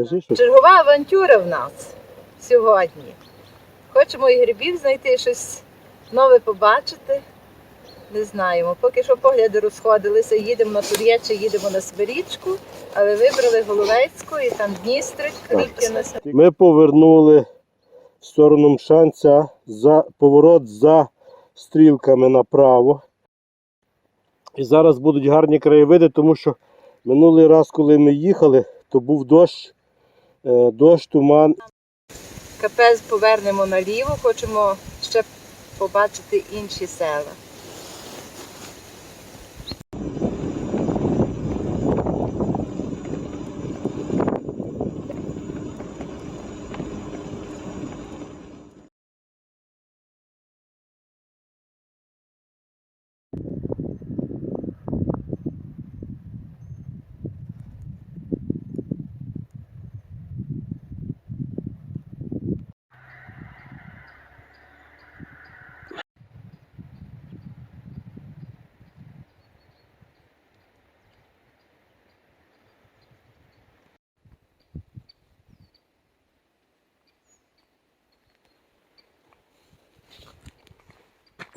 Скажи, що Чергова авантюра в нас сьогодні. Хочемо і грибів знайти, щось нове побачити. Не знаємо. Поки що погляди розходилися, їдемо на Тур'яче, їдемо на Свирічку, але вибрали Головецьку і там Дністрик, Кріп'я на ми повернули в сторону Мшанця за поворот за стрілками направо. І зараз будуть гарні краєвиди, тому що минулий раз, коли ми їхали, то був дощ, дощ, туман. Капець повернемо наліво, хочемо ще побачити інші села.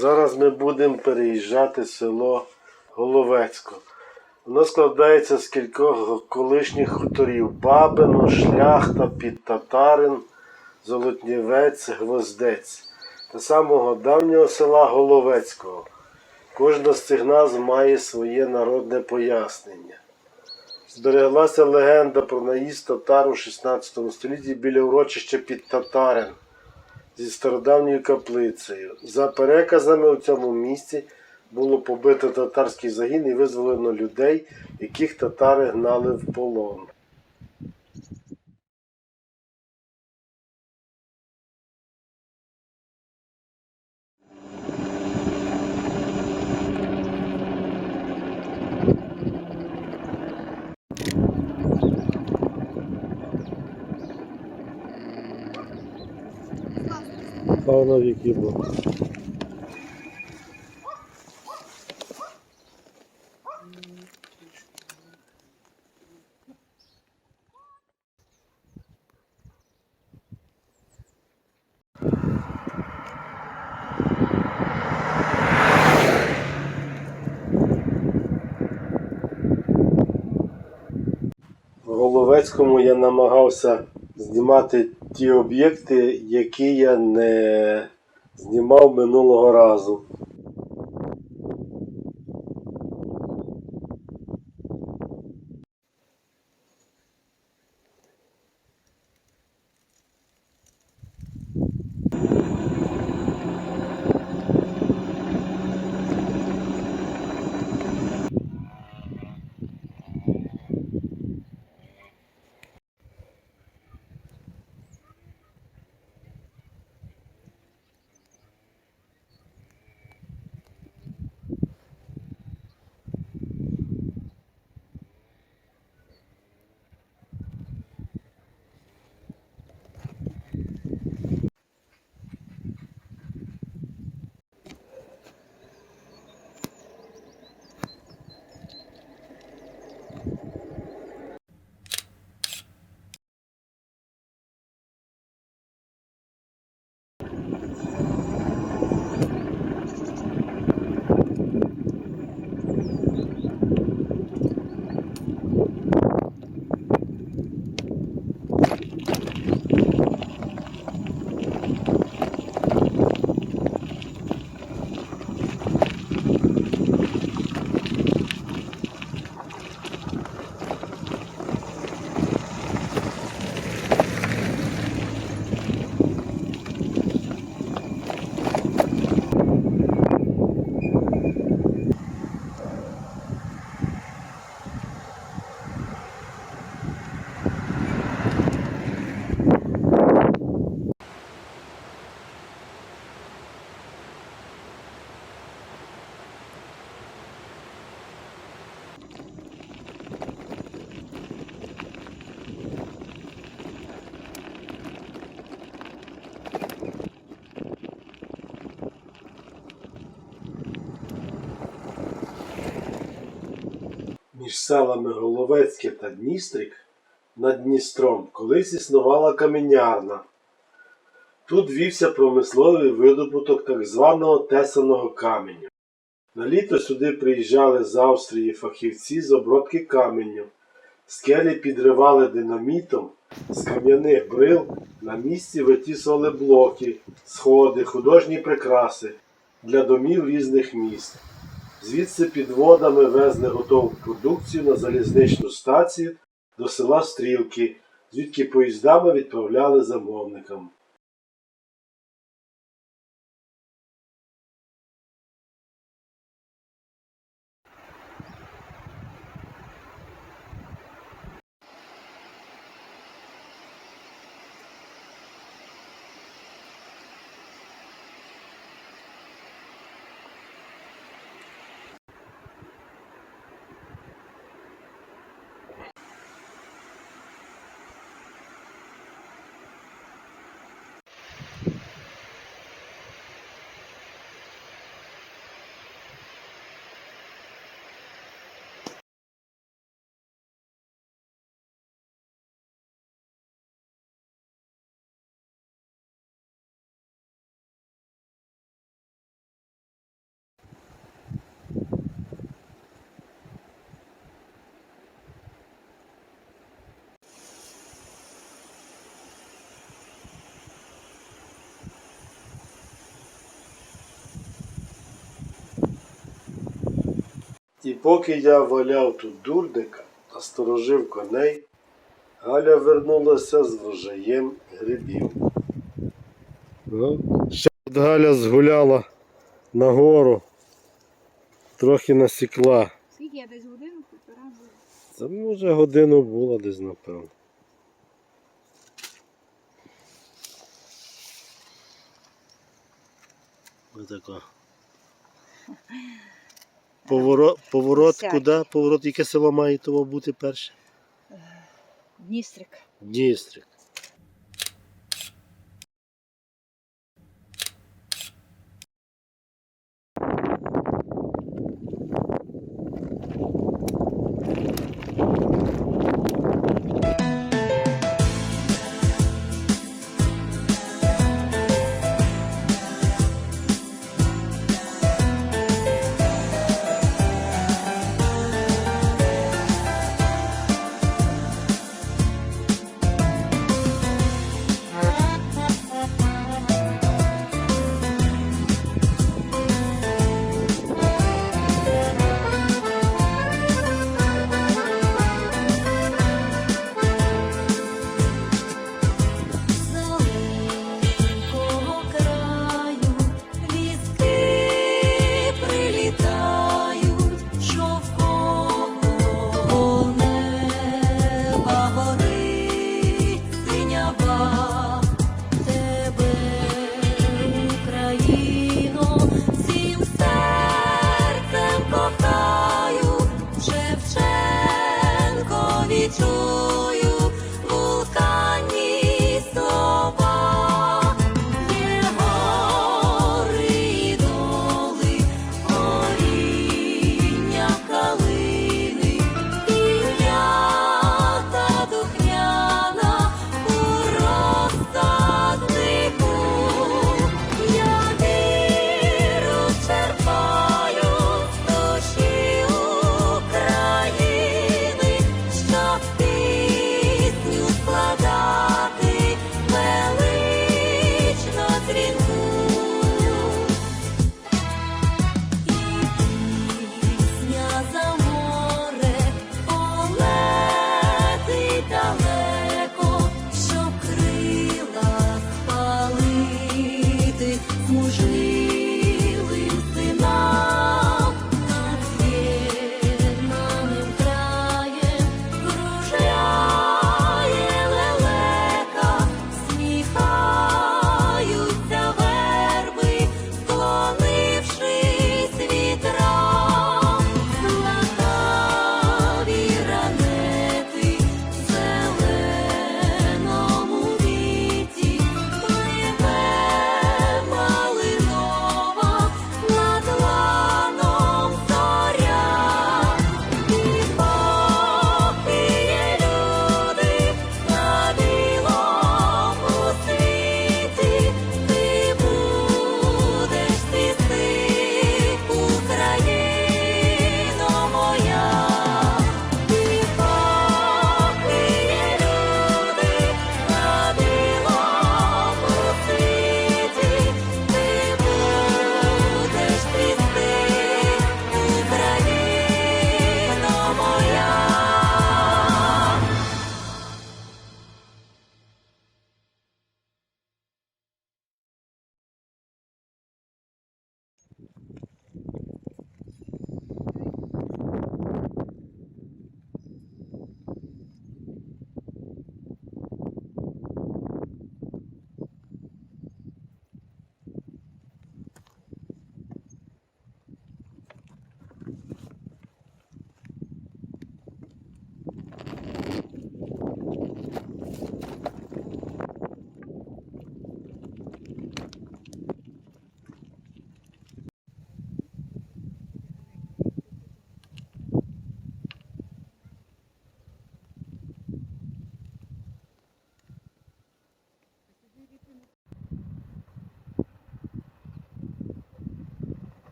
Зараз ми будемо переїжджати село Головецько. Воно складається з кількох колишніх хуторів: Бабино, Шляхта, Підтатарин, Золотнівець, Гвоздець та самого давнього села Головецького. Кожна з цих назв має своє народне пояснення. Збереглася легенда про наїзд татар у 16 столітті біля урочища Підтатарин зі стародавньою каплицею. За переказами у цьому місці було побито татарський загін і визволено людей, яких татари гнали в полон. Певно, в які були. В Головецькому я намагався знімати ті об'єкти, які я не знімав минулого разу. Селами Головецьке та Дністрик над Дністром колись існувала каменярна. Тут вівся промисловий видобуток так званого тесаного каменю. На літо сюди приїжджали з Австрії фахівці з обробки каменю. Скелі підривали динамітом, з кам'яних брил на місці витісували блоки, сходи, художні прикраси для домів різних міст. Звідси підводами везли готову продукцію на залізничну стацію до села Стрілки, звідки поїздами відправляли замовникам. Поки я валяв тут дурника та сторожив коней, Галя вернулася з врожаєм грибів. Ну, ще от Галя згуляла нагору, трохи насікла. Скільки я десь годину півтора була. Це може годину було десь, напевно. Отако. Поворот, поворот Сядь. куди? Поворот, яке село має того бути перше? Дністрик. Дністрик.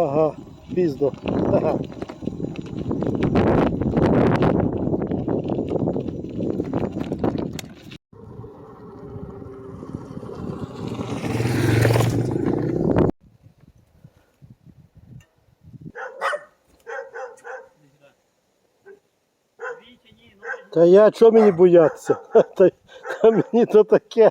Ага, пізно. Ага. Та я чого мені боятися? Та, та мені то таке.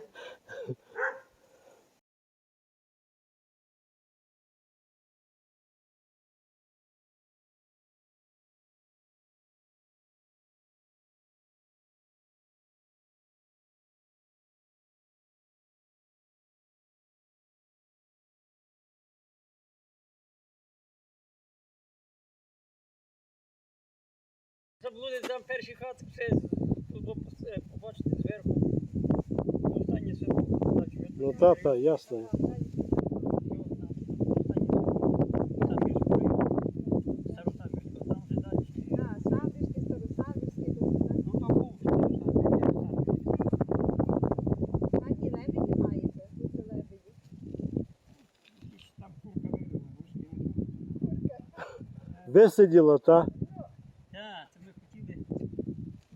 Заблудить там перші хатки, все тут бо все побачите зверху. Останнє село. бачу, я Ну тут та, живу. та, ясно. Старосамбірська, там вже далі. А, Самбірський, Старосамбірський, тут, так? Ну там був Старосамбірський. Ані лебеді маєте, тут лебеді. Там курка вирила, Висиділо, та? Так, це ми хотіли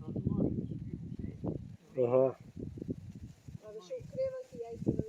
розмножити собі гусей. Ага. Але що вкрила ті яйця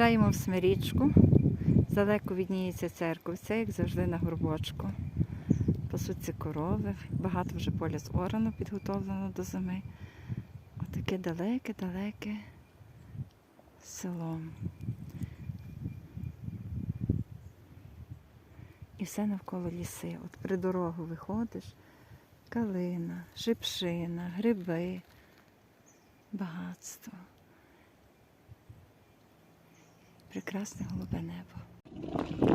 Їжджаємо в Смирічку. Здалеку відніється церква. Це, як завжди, на горбочку. Пасуться корови. Багато вже поля зорано, підготовлено до зими. Отаке далеке-далеке село. І все навколо ліси. От при дорогу виходиш, калина, шипшина, гриби, багатство. Прекрасне голубе небо.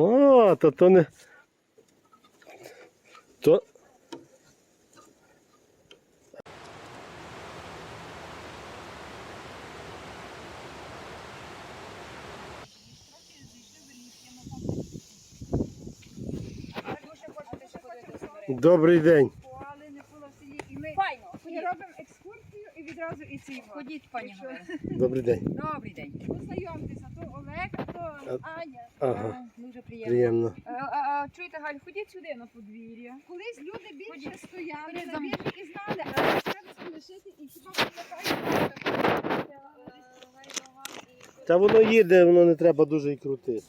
О, то то не. То. Добрий день. ми Файно, ходіть, робимо екскурсію і відразу і ці. ходіть, пані Галина. Добрий день. Добрий день. Познайомтеся, то Олег, а то Аня. Ага, Дуже приємно. приємно. А, а, а чуєте, Галь, ходіть сюди на подвір'я. Колись люди більше стояли на біржі і знали, але треба залишити і хіба пам'ятаєте? Та воно їде, воно не треба дуже і крутити.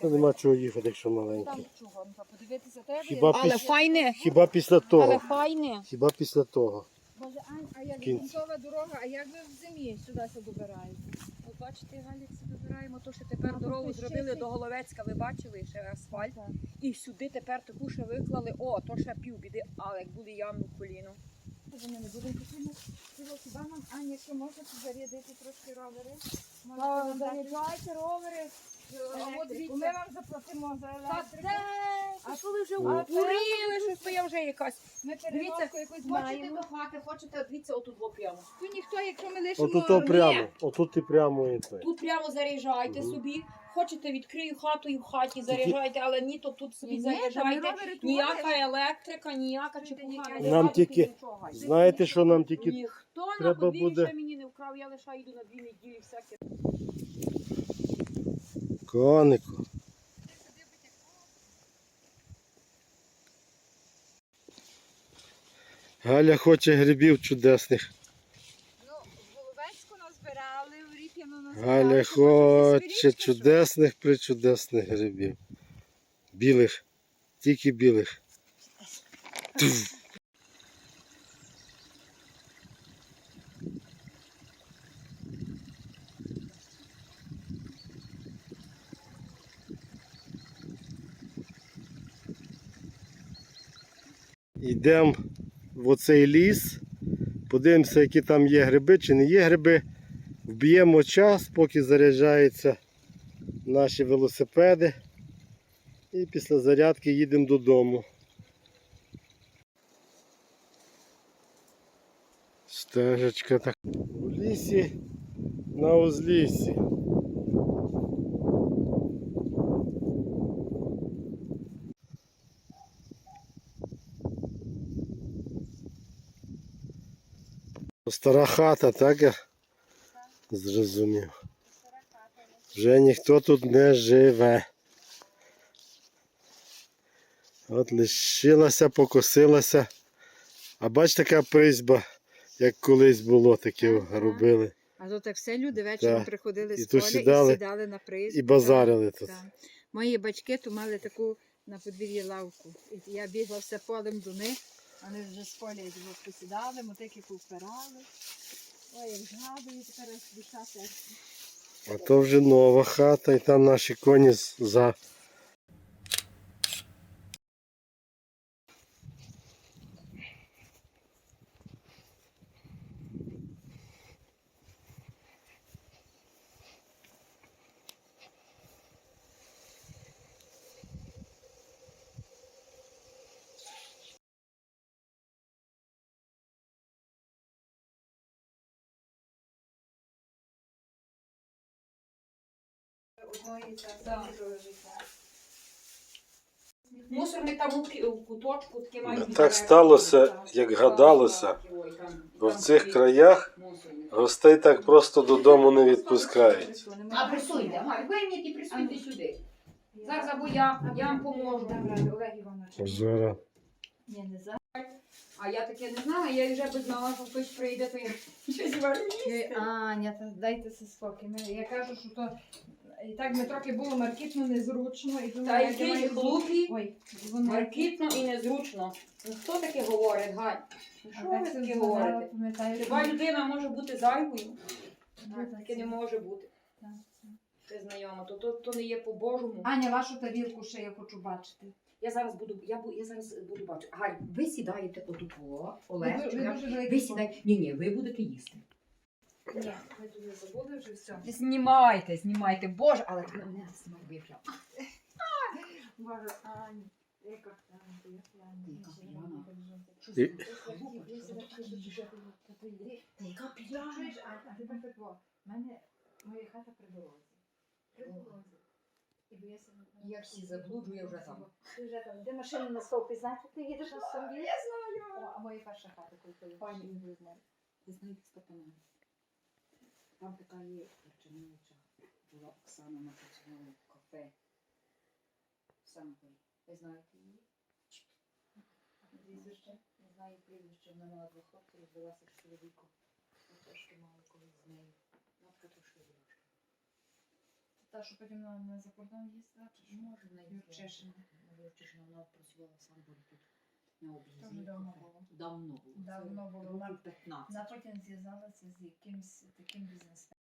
Та нема чого їхати, якщо маленький. Там чого? Подивитися тебе. Хіба, Але піс... файне, Хіба після але того? файне. Хіба після того? Боже, Ань, а як Кінь. грунтова дорога, а як ви в зимі сюди се добираєте? От бачите, Галік, добираємо то, що тепер А, дорогу зробили до Головецька, ви бачили ще асфальт. І сюди тепер таку ще виклали. О, то ще півбіди, але як були яму в коліно. Вони не будуть такими. Хіба нам, Аня, якщо можете зарядити трошки ровери? А, нам дати Заряджайте ровери. Електрику? Ми вам заплатимо за електрику. А що ви вже уріли, щось то я вже якась. Ми переробку якусь Хочете маємо. до хати, хочете, дивіться, отут во прямо. Тут ніхто, якщо ми лишимо... Отут то прямо, отут і прямо і той. Тут прямо заряджайте собі. Хочете, відкрию хату і в хаті заряджайте, але ні, то тут собі Ні, ні, та заряджайте. Ніяка електрика, ніяка чепуха. Нам радуйте тільки- нічого. Знаєте, що нам тільки Ніхто на треба подвір'ї буде- ще мені не вкрав, я лише йду на дві неділі всяке. Конику. Галя хоче грибів чудесних. Ну, Головецьку назбирали, в Ріп'яну назбирали. Галя хоче чудесних причудесних грибів. Білих, тільки білих. Туф. Йдемо в оцей ліс, подивимося, які там є гриби чи не є гриби. Вб'ємо час, поки заряджаються наші велосипеди. І після зарядки їдемо додому. Стежечка так. У лісі на узліссі. Стара хата, так я зрозумів. Вже ніхто тут не живе. От лишилася, покосилася. А бач така призьба, як колись було, таке робили. А то так все люди вечором Так. приходили з поля сідали, і сідали на призбу. І базарили тут. Так. Мої батьки то мали таку на подвір'ї лавку. І я бігла все полем до них. Вони вже з поля його посідали, мотики повпирали. Ой, як згадую, тепер душа серця. А то вже нова хата, і там наші коні з- за. Мусорник там у куточку таке має. Так сталося, як гадалося, бо в цих краях гостей так просто додому не відпускають. А присуйте, Галь, вийміть і присуйте сюди. Зараз або я, я вам поможу. Олег Іванович. Позора. Ні, не за. А я таке не знала, я вже би знала, що хтось прийде, то я щось варю. Ой, Аня, дайте це спокій. Я кажу, що то і так ми трохи було маркітно незручно і Та думаю, як який маю... глупі, Ой, маркітно і незручно. Ну хто таке говорить, Галь? Ну, Що ви таке говорите? Хіба людина може бути зайвою? Так, Таке не може бути. Так, знайома, то, то, то не є по-божому. Аня, вашу тарілку ще я хочу бачити. Я зараз буду, я, бу- я зараз буду бачити. Галь, ви сідаєте отут, о, Ви, Олег, ви дуже великий ви сідаєте. Ні, ні, ви будете їсти. Ні, ви тут забули вже все. Знімайте, знімайте, боже, але ти мене я. Боже, Аня, яка я Чуєш, а, тепер так, во, мене моя хата при дорозі. При дорозі. Як всі заблуджу, я вже там. Ти вже там, де машина на стовпі, знаєш, ти їдеш на собі? Я знаю. А моя перша хата, коли ти Пані. Ви знаєте Степана? Там така є Перчиновича. Була Оксана, вона працювала в кафе. в Самборі. Ви знаєте її? Прізвище? Не знаю прізвище. Вона мала двох хлопців, розвелася з чоловіком. Ми трошки мали колись з нею. Матка трошки дорожка. Та, що потім на, на за кордон їздила? Може, в неї Юрчишина. Юрчишина, вона працювала в Самборі тут. На об'їзді. Дуже давно було. Давно було. Давно було. років Вона- 15. Вона потім зв'язалася з якимсь таким бізнесом.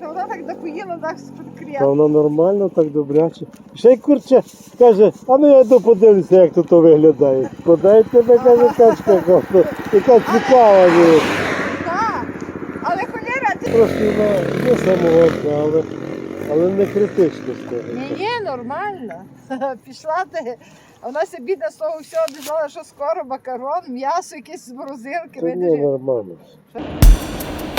Та вона так допоїла, так Та воно нормально, так добряче. Ще й курче каже, а ну я йду подивлюся, як тут виглядає. Подайте тебе, каже, качка, яка, яка цікава. Так, але холєра, ти... Трошки вона не самогонка, але, але не критично скажу. Ні, ні, нормально. Пішла ти. А вона ся бідна з того всього біжала, що скоро макарон, м'ясо, якісь з морозилки. Це видиш, нормально.